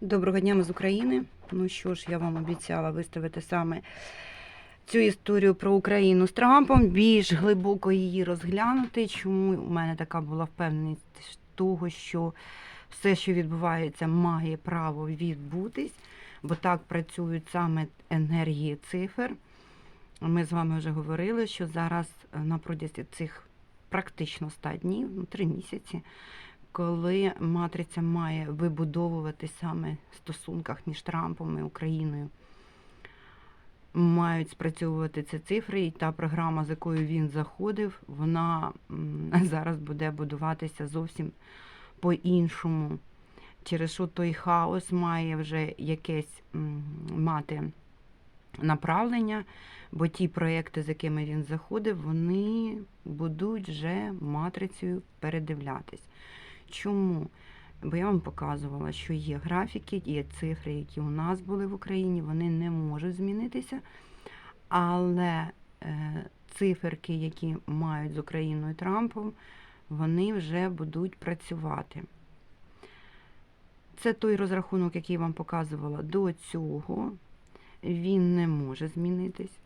Доброго дня ми з України. Ну що ж, я вам обіцяла виставити саме цю історію про Україну з Трампом, більш глибоко її розглянути. Чому у мене така була впевненість того, що все, що відбувається, має право відбутись, бо так працюють саме енергії цифр. Ми з вами вже говорили, що зараз на протязі цих практично 100 днів, ну, 3 місяці, коли матриця має вибудовуватись саме в стосунках між Трампом і Україною. Мають спрацьовувати ці цифри, і та програма, з якою він заходив, вона зараз буде будуватися зовсім по-іншому. Через що той хаос має вже якесь мати направлення, бо ті проекти, з якими він заходив, вони будуть вже матрицею передивлятись. Чому? Бо я вам показувала, що є графіки, є цифри, які у нас були в Україні, вони не можуть змінитися. Але е, циферки, які мають з Україною Трампом, вони вже будуть працювати. Це той розрахунок, який я вам показувала до цього. Він не може змінитись.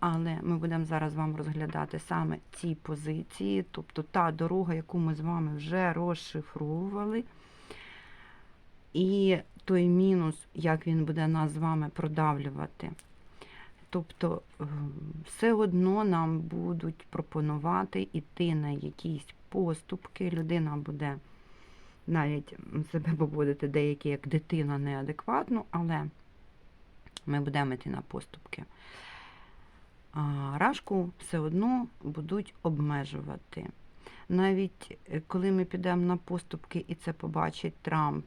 Але ми будемо зараз вам розглядати саме ці позиції, тобто та дорога, яку ми з вами вже розшифровували. І той мінус, як він буде нас з вами продавлювати. Тобто, е, все одно нам будуть пропонувати йти на якісь поступки. Людина буде навіть себе поводити деякі як дитина неадекватно, але ми будемо йти на поступки. Рашку все одно будуть обмежувати. Навіть е, коли ми підемо на поступки і це побачить Трамп,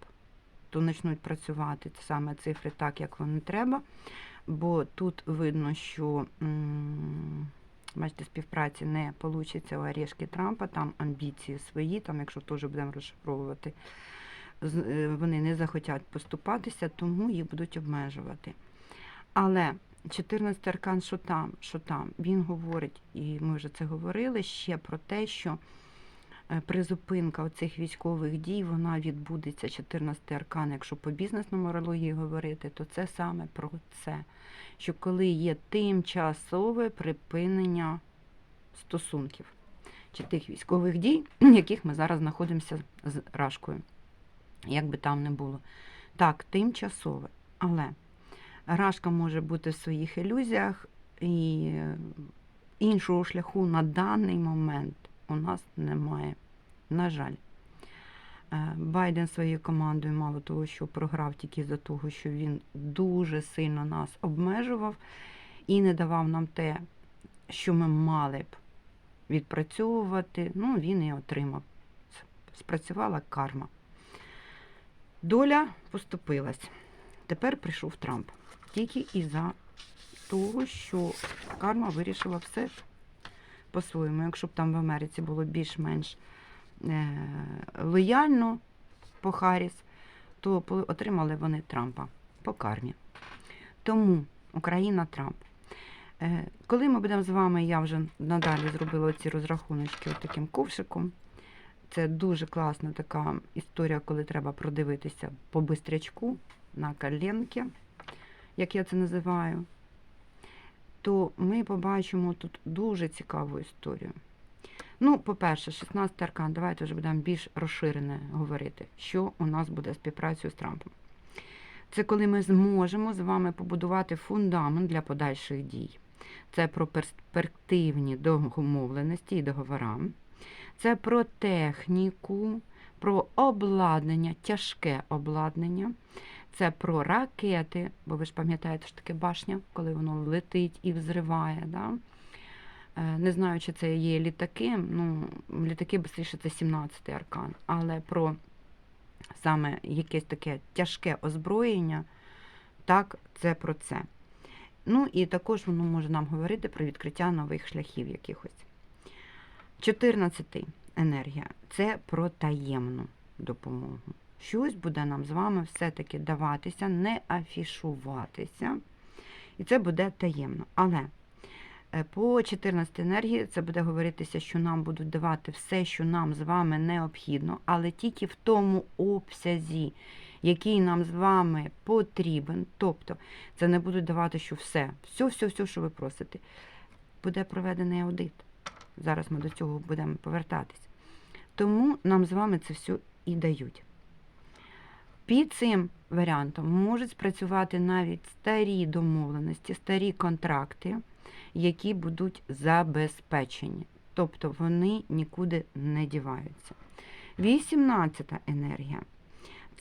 то почнуть працювати саме цифри так, як вони треба. Бо тут видно, що бачите, співпраці не вийде у Орешки Трампа, там амбіції свої, там, якщо теж будемо розшифровувати, е, вони не захотять поступатися, тому їх будуть обмежувати. Але 14 аркан, що там, що там, він говорить, і ми вже це говорили, ще про те, що е, призупинка оцих військових дій, вона відбудеться 14 аркан, якщо по бізнес-нумерології говорити, то це саме про це. Що коли є тимчасове припинення стосунків чи тих військових дій, яких ми зараз знаходимося з Рашкою. Як би там не було. Так, тимчасове. Але Рашка може бути в своїх ілюзіях, і іншого шляху на даний момент у нас немає. На жаль. Е, Байден своєю командою, мало того, що програв тільки за того, що він дуже сильно нас обмежував і не давав нам те, що ми мали б відпрацьовувати. Ну, він і отримав. Спрацювала карма. Доля поступилась. Тепер прийшов Трамп. Тільки із-за того, що карма вирішила все по-своєму. Якщо б там в Америці було більш-менш е, лояльно по Харріс, то отримали вони Трампа по кармі. Тому Україна Трамп. Е, Коли ми будемо з вами, я вже надалі зробила ці розрахуночки таким ковшиком. Це дуже класна така історія, коли треба продивитися по бистрячку на коленки, як я це називаю, то ми побачимо тут дуже цікаву історію. Ну, по-перше, 16 аркан, давайте вже будемо більш розширене говорити, що у нас буде співпрацею з Трампом. Це коли ми зможемо з вами побудувати фундамент для подальших дій. Це про перспективні домовленості і договора. Це про техніку, про обладнання, тяжке обладнання. Це про ракети, бо ви ж пам'ятаєте, що таке башня, коли воно летить і взриває. Да? Е, Не знаю, чи це є літаки. Ну, літаки швидше це 17-й аркан, але про саме якесь таке тяжке озброєння, так, це про це. Ну і також воно може нам говорити про відкриття нових шляхів якихось. 14 енергія це про таємну допомогу. Щось буде нам з вами все-таки даватися, не афішуватися. І це буде таємно. Але е, по 14 енергії це буде говоритися, що нам будуть давати все, що нам з вами необхідно, але тільки в тому обсязі, який нам з вами потрібен. Тобто, це не будуть давати, що все, все, все, все, що ви просите. Буде проведений аудит. Зараз ми до цього будемо повертатись. Тому нам з вами це все і дають. Під цим варіантом можуть спрацювати навіть старі домовленості, старі контракти, які будуть забезпечені. Тобто вони нікуди не діваються. 18-та енергія.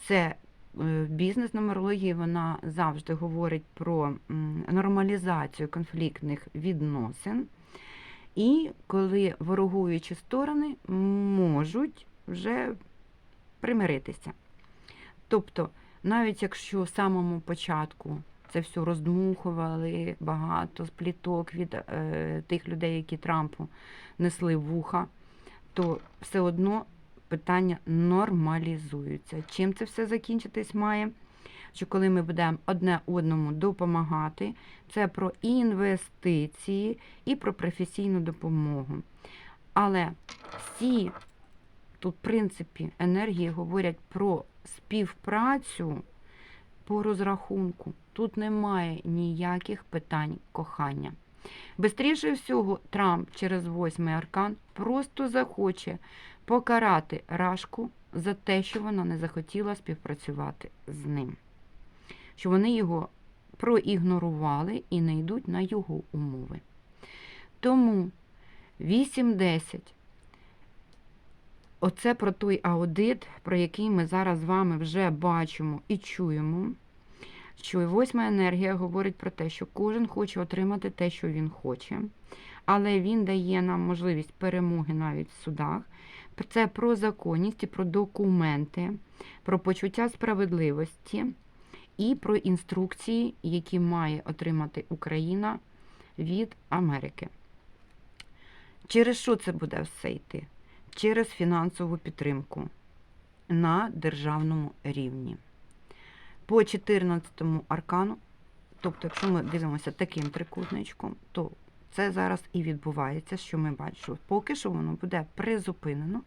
Це е, в бізнес-нумерології вона завжди говорить про нормалізацію конфліктних відносин. І коли ворогуючі сторони можуть вже примиритися. Тобто, навіть якщо в самому початку це все роздмухували, багато спліток від е, тих людей, які Трампу несли вуха, то все одно питання нормалізуються. Чим це все закінчитись має? Що коли ми будемо одне одному допомагати, це про інвестиції і про професійну допомогу. Але всі тут, в принципі, енергії говорять про співпрацю по розрахунку. Тут немає ніяких питань кохання. Бистріше всього, Трамп через восьмий аркан просто захоче покарати Рашку за те, що вона не захотіла співпрацювати з ним. Що вони його проігнорували і не йдуть на його умови. Тому 8-10 Оце про той аудит, про який ми зараз з вами вже бачимо і чуємо, що і восьма енергія говорить про те, що кожен хоче отримати те, що він хоче, але він дає нам можливість перемоги навіть в судах. Це про законність і про документи, про почуття справедливості і про інструкції, які має отримати Україна від Америки. Через що це буде все йти? Через фінансову підтримку на державному рівні. По 14 аркану, тобто, якщо ми дивимося таким трикутничком, то це зараз і відбувається, що ми бачимо. Поки що воно буде призупинено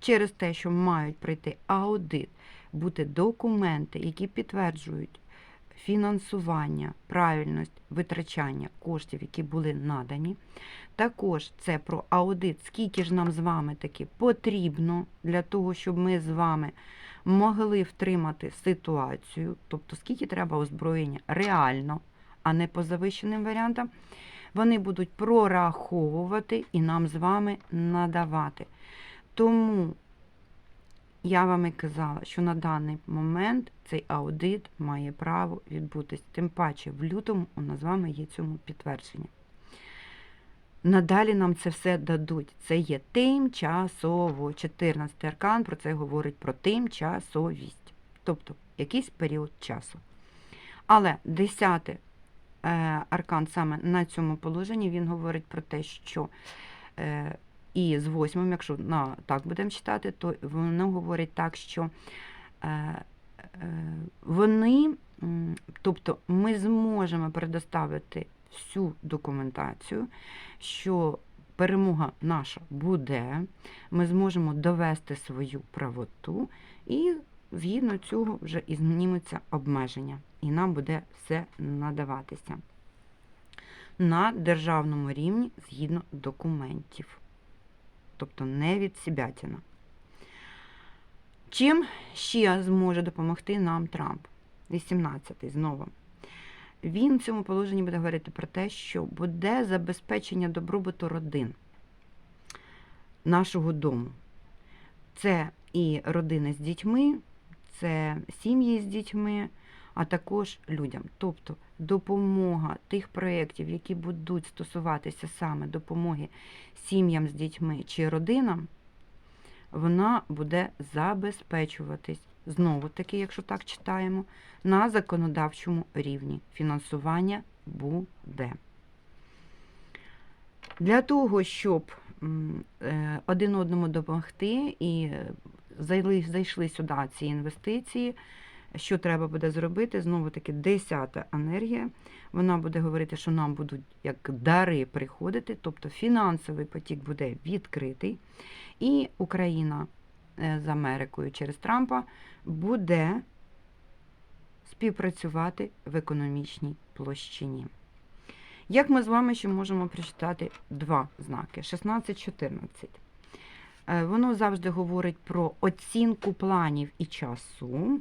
через те, що мають прийти аудит, бути документи, які підтверджують фінансування, правильність витрачання коштів, які були надані. Також це про аудит, скільки ж нам з вами таки потрібно для того, щоб ми з вами могли втримати ситуацію, тобто скільки треба озброєння реально, а не по завищеним варіантам. Вони будуть прораховувати і нам з вами надавати. Тому я вам і казала, що на даний момент цей аудит має право відбутись. Тим паче в лютому у нас з вами є цьому підтвердження. Надалі нам це все дадуть. Це є тимчасово. 14 аркан про це говорить про тимчасовість. Тобто якийсь період часу. Але 10 е, аркан саме на цьому положенні він говорить про те, що е, і з восьмим, якщо на, так будемо читати, то воно говорить так, що е, вони, тобто ми зможемо предоставити всю документацію, що перемога наша буде, ми зможемо довести свою правоту, і згідно цього вже і знімуться обмеження, і нам буде все надаватися на державному рівні згідно документів тобто не від Сібятіна. Чим ще зможе допомогти нам Трамп? 18-й знову. Він в цьому положенні буде говорити про те, що буде забезпечення добробуту родин нашого дому. Це і родини з дітьми, це сім'ї з дітьми, а також людям. Тобто допомога тих проєктів, які будуть стосуватися саме допомоги сім'ям з дітьми чи родинам, вона буде забезпечуватись, знову таки, якщо так читаємо, на законодавчому рівні. Фінансування буде. Для того, щоб е, один одному допомогти і зайшли сюди ці інвестиції, що треба буде зробити? Знову таки, десята енергія. Вона буде говорити, що нам будуть як дари приходити, тобто фінансовий потік буде відкритий. І Україна з Америкою через Трампа буде співпрацювати в економічній площині. Як ми з вами ще можемо прочитати два знаки: 16-14. Е, Воно завжди говорить про оцінку планів і часу,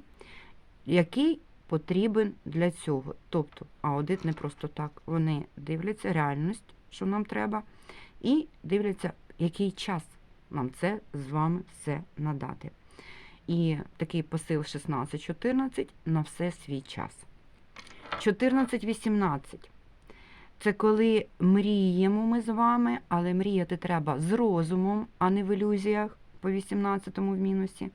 який потрібен для цього. Тобто, аудит не просто так. Вони дивляться реальність, що нам треба, і дивляться, який час нам це з вами все надати. І такий посил 16-14 на все свій час. 14-18. Це коли мріємо ми з вами, але мріяти треба з розумом, а не в ілюзіях по 18-му в мінусі.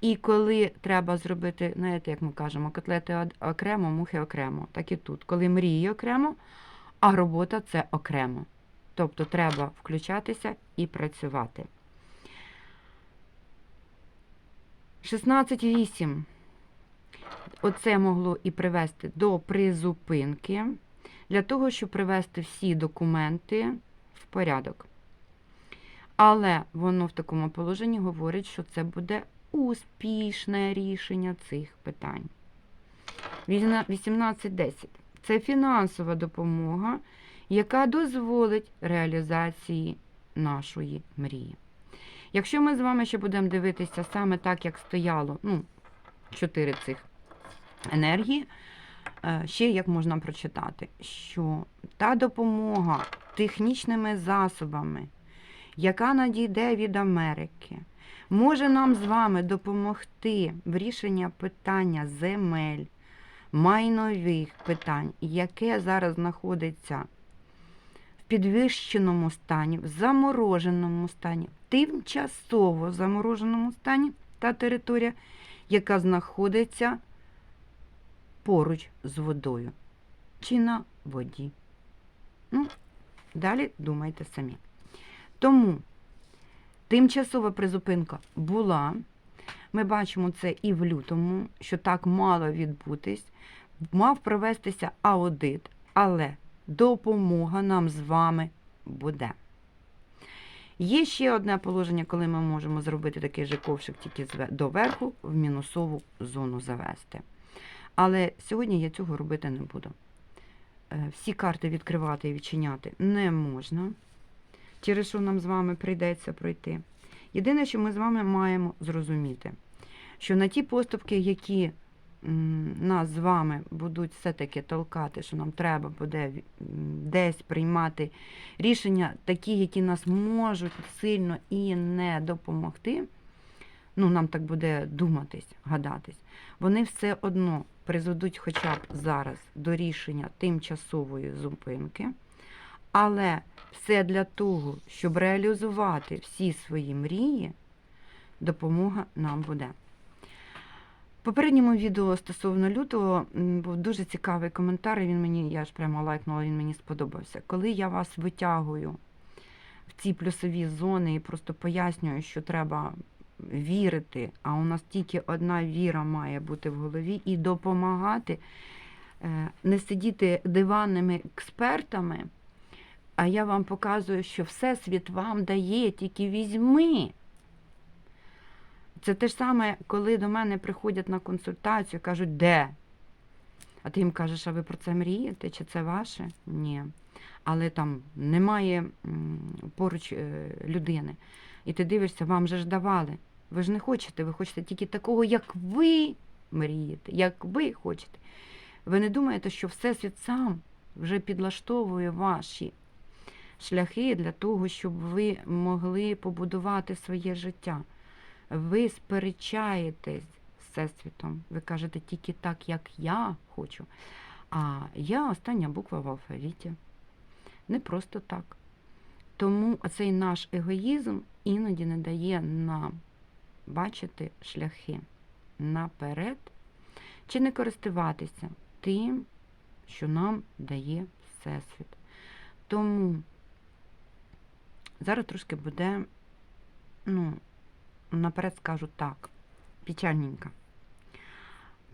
І коли треба зробити, знаєте, як ми кажемо, котлети окремо, мухи окремо. Так і тут. Коли мрії окремо, а робота це окремо. Тобто треба включатися і працювати. 16.8. Оце могло і привести до призупинки для того, щоб привести всі документи в порядок. Але воно в такому положенні говорить, що це буде успішне рішення цих питань. 18.10. Це фінансова допомога, яка дозволить реалізації нашої мрії. Якщо ми з вами ще будемо дивитися саме так, як стояло, ну, чотири цих енергії, е, ще як можна прочитати, що та допомога технічними засобами, яка надійде від Америки, може нам з вами допомогти в рішенні питання земель, майнових питань, яке зараз знаходиться підвищеному стані, в замороженому стані, тимчасово замороженому стані та територія, яка знаходиться поруч з водою чи на воді. Ну, далі думайте самі. Тому тимчасова призупинка була. Ми бачимо це і в лютому, що так мало відбутись. Мав провестися аудит, але допомога нам з вами буде. Є ще одне положення, коли ми можемо зробити такий же ковшик тільки доверху, в мінусову зону завести. Але сьогодні я цього робити не буду. Е, Всі карти відкривати і відчиняти не можна, через що нам з вами прийдеться пройти. Єдине, що ми з вами маємо зрозуміти, що на ті поступки, які нас з вами будуть все-таки толкати, що нам треба буде десь приймати рішення, такі, які нас можуть сильно і не допомогти, ну нам так буде думатись, гадатись, вони все одно призведуть хоча б зараз до рішення тимчасової зупинки, але все для того, щоб реалізувати всі свої мрії, допомога нам буде. Попередньому відео стосовно лютого був дуже цікавий коментар, він мені, я ж прямо лайкнула, він мені сподобався. Коли я вас витягую в ці плюсові зони і просто пояснюю, що треба вірити, а у нас тільки одна віра має бути в голові і допомагати, е, не сидіти диванними експертами, а я вам показую, що Всесвіт вам дає, тільки візьми. Це те ж саме, коли до мене приходять на консультацію, кажуть, де? А ти їм кажеш, а ви про це мрієте? Чи це ваше? Ні. Але там немає поруч е, людини. І ти дивишся, вам же ж давали. Ви ж не хочете, ви хочете тільки такого, як ви мрієте, як ви хочете. Ви не думаєте, що Всесвіт сам вже підлаштовує ваші шляхи для того, щоб ви могли побудувати своє життя. Ви сперечаєтесь з Всесвітом. Ви кажете тільки так, як я хочу. А я остання буква в алфавіті. Не просто так. Тому цей наш егоїзм іноді не дає нам бачити шляхи наперед, чи не користуватися тим, що нам дає Всесвіт. Тому зараз трошки буде, ну, наперед скажу так, печальненько.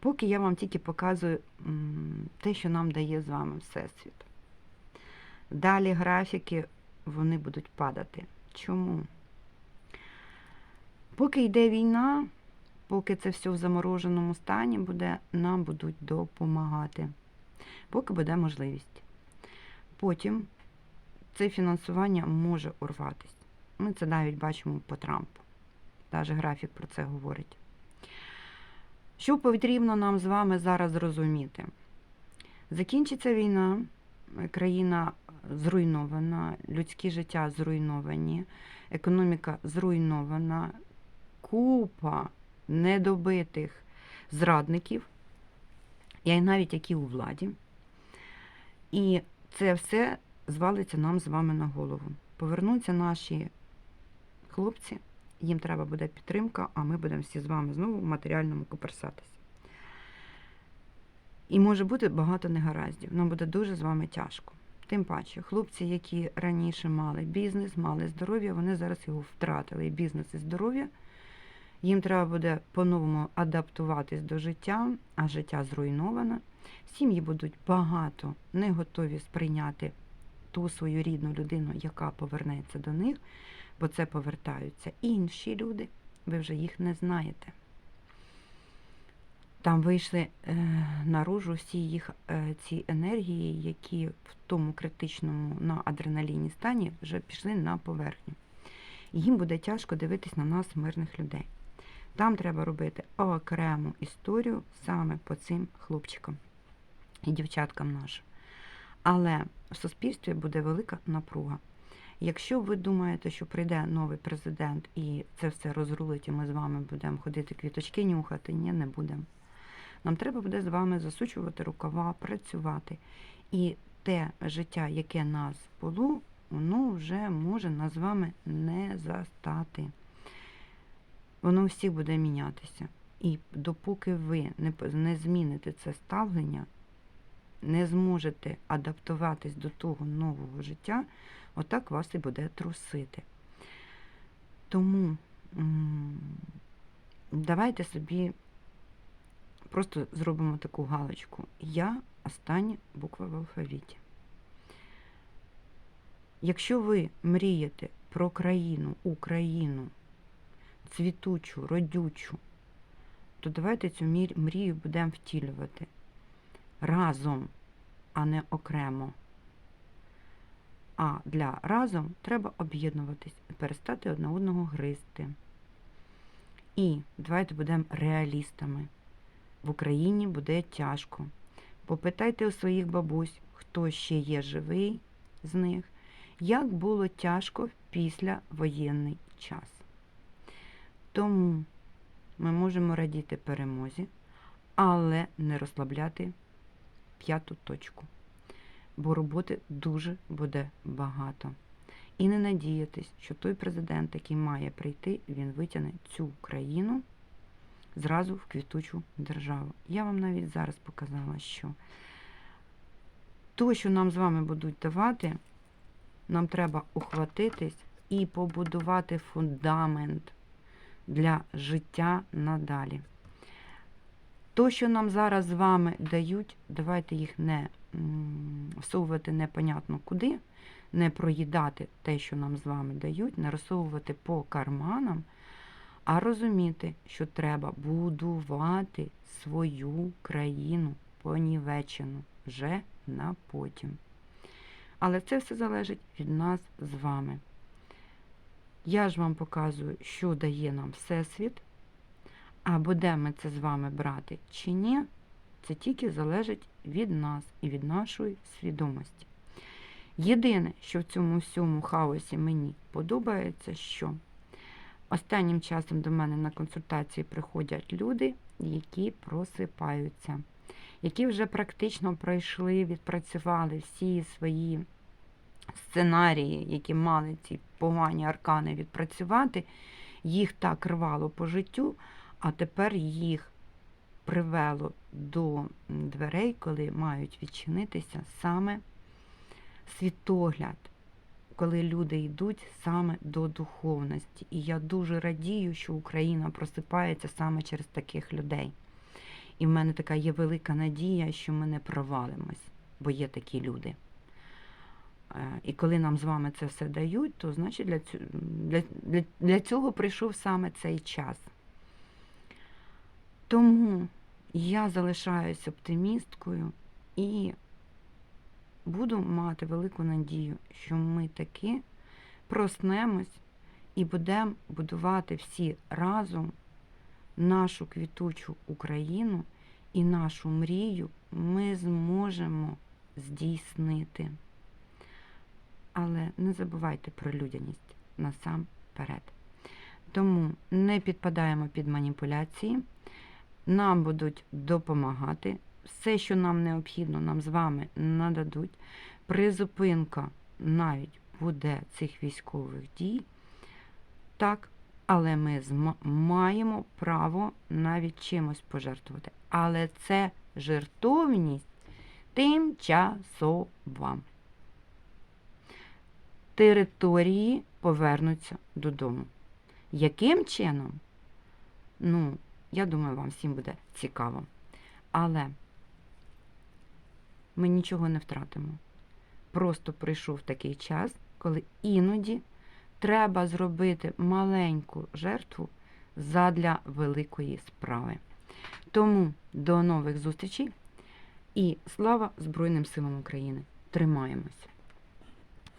Поки я вам тільки показую те, що нам дає з вами Всесвіт. Далі графіки вони будуть падати. Чому? Поки йде війна, поки це все в замороженому стані буде, нам будуть допомагати, поки буде можливість. Потім це фінансування може урватися. Ми це навіть бачимо по Трампу. Навіть графік про це говорить. Що потрібно нам з вами зараз зрозуміти? Закінчиться війна, країна зруйнована, людські життя зруйновані, економіка зруйнована, купа недобитих зрадників, і навіть які у владі. І це все звалиться нам з вами на голову. Повернуться наші хлопці, їм треба буде підтримка, а ми будемо всі з вами знову в матеріальному коперсатися. І може бути багато негараздів. Нам буде дуже з вами тяжко. Тим паче, хлопці, які раніше мали бізнес, мали здоров'я, вони зараз його втратили. І бізнес і здоров'я. Їм треба буде по-новому адаптуватись до життя, а життя зруйноване. Сім'ї будуть багато не готові сприйняти ту свою рідну людину, яка повернеться до них, бо це повертаються інші люди, ви вже їх не знаєте. Там вийшли е, наружу всі їх е, ці енергії, які в тому критичному на адреналіні стані вже пішли на поверхню. Їм буде тяжко дивитись на нас, мирних людей. Там треба робити окрему історію саме по цим хлопчикам і дівчаткам нашим. Але в суспільстві буде велика напруга. Якщо ви думаєте, що прийде новий президент і це все розрулить, і ми з вами будемо ходити квіточки нюхати, ні, не будемо. Нам треба буде з вами засучувати рукава, працювати. І те життя, яке нас було, воно вже може нас з вами не застати. Воно всіх буде мінятися. І допоки ви не, зміните це ставлення, не зможете адаптуватись до того нового життя, отак вас і буде трусити. Тому давайте собі просто зробимо таку галочку. Я остання буква в алфавіті. Якщо ви мрієте про країну, Україну, цвітучу, родючу, то давайте цю мрію будемо втілювати разом, а не окремо. А для разом треба об'єднуватись, перестати одне одного гризти. І давайте будемо реалістами. В Україні буде тяжко. Попитайте у своїх бабусь, хто ще є живий з них, як було тяжко в післявоєнний час. Тому ми можемо радіти перемозі, але не розслабляти п'яту точку. Бо роботи дуже буде багато. І не надіятись, що той президент, який має прийти, він витягне цю країну зразу в квітучу державу. Я вам навіть зараз показала, що то, що нам з вами будуть давати, нам треба ухватитись і побудувати фундамент для життя надалі. То, що нам зараз з вами дають, давайте їх не всовувати непонятно куди, не проїдати те, що нам з вами дають, не розсовувати по карманам, а розуміти, що треба будувати свою країну понівечену вже на потім. Але це все залежить від нас з вами. Я ж вам показую, що дає нам Всесвіт, а будемо ми це з вами брати чи ні, це тільки залежить від нас і від нашої свідомості. Єдине, що в цьому всьому хаосі мені подобається, що останнім часом до мене на консультації приходять люди, які просипаються, які вже практично пройшли, відпрацювали всі свої сценарії, які мали ці погані аркани відпрацювати, їх так рвало по життю, а тепер їх привело до дверей, коли мають відчинитися саме світогляд, коли люди йдуть саме до духовності. І я дуже радію, що Україна просипається саме через таких людей. І в мене така є велика надія, що ми не провалимось, бо є такі люди. Е, І коли нам з вами це все дають, то значить для для, для цього прийшов саме цей час. Тому я залишаюсь оптимісткою і буду мати велику надію, що ми таки проснемось і будемо будувати всі разом нашу квітучу Україну і нашу мрію ми зможемо здійснити. Але не забувайте про людяність насамперед. Тому не підпадаємо під маніпуляції, нам будуть допомагати. Все, що нам необхідно, нам з вами нададуть. Призупинка навіть буде цих військових дій. Так, але ми маємо право навіть чимось пожертвувати. Але це жертовність тимчасова. Території повернуться додому. Яким чином? Ну, я думаю, вам всім буде цікаво. Але ми нічого не втратимо. Просто прийшов такий час, коли іноді треба зробити маленьку жертву задля великої справи. Тому до нових зустрічей і слава Збройним силам України! Тримаємось!